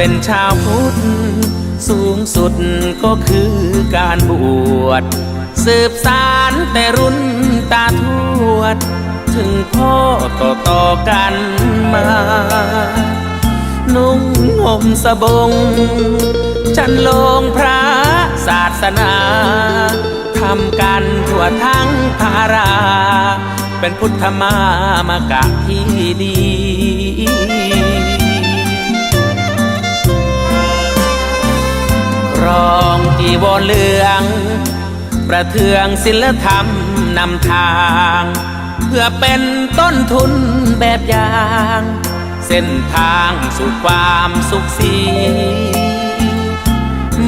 เป็นชาวพุทธ สูงสุดก็คือการบวช สืบสารแต่รุ่นตาทวด ถึงพ่อต่อต่อกันมา นุ่งห่มสบง จันลงพระศาสนาทำกันทั่วทั้งภารา เป็นพุทธมามากะที่ดี รองจีวรเหลือง ประเทืองศิลธรรมนำทาง เพื่อเป็นต้นทุนแบบอย่าง เส้นทางสู่ความสุขสี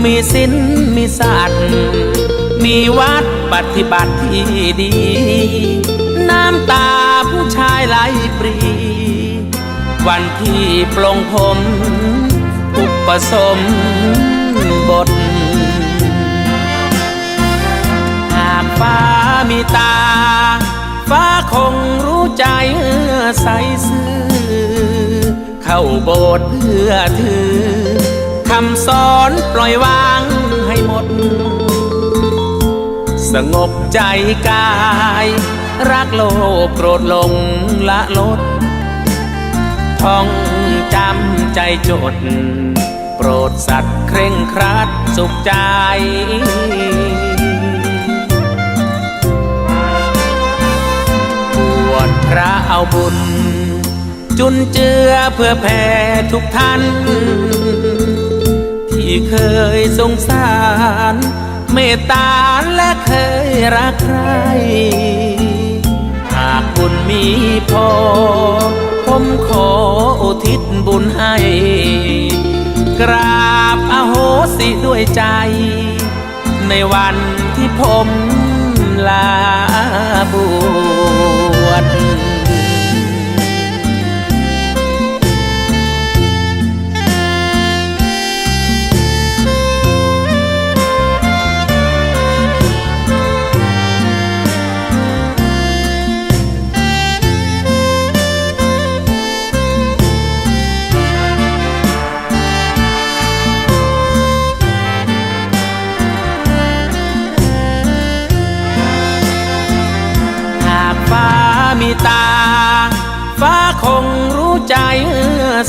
มีศีลมีสัตว์มีวัดปฏิบัติที่ดี น้ำตาผู้ชายไหลปรี วันที่ปลงผมอุปสม บท หากฟ้ามีตา ฟ้าคงรู้ใจใสซื่อ เข้าโบสถ์เพื่อถือคำสอนปล่อยวางให้หมด สงบใจกาย รักโลภโกรธลงละลดท่องจำใจจด ปรดสัตว์เคร่งครัดสุขใจบวชพระเอาบุญ จุนเจือเพื่อแผ่ทุกท่าน ที่เคยสงสาร เมตตาและเคยรักใคร หากบุญมีพอผมขออุทิศบุญให้ กราบอโหสิด้วยใจ ในวันที่ผมลา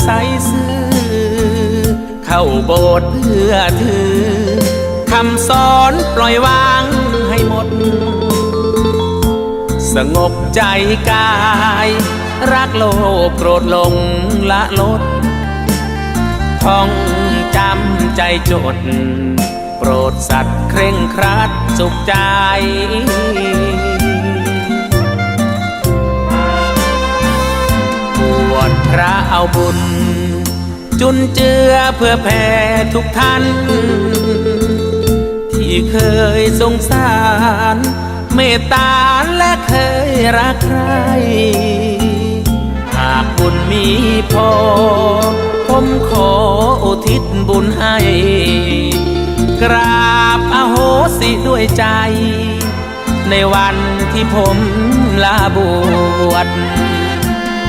ใสซื่อ เข้าโบสถ์เพื่อถือคำสอนปล่อยวางให้หมด สงบใจกาย รักโลภโกรธลงละลดท่องจำใจจด โปรดสัตว์เคร่งครัดสุขใจาบุญ จุนเจือเพื่อแผ่ทุกท่าน ที่เคยสงสาร เมตตาและเคยรักใคร หากบุญมีพอ ผมขออุทิศบุญให้ กราบอโหสิด้วยใจในวันที่ผมลาบวช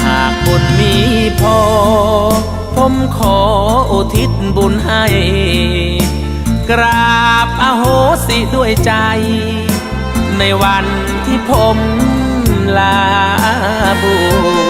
หากบุญมี ผมขออุทิศบุญให้ กราบอโหสิด้วยใจ ในวันที่ผมลาบุญ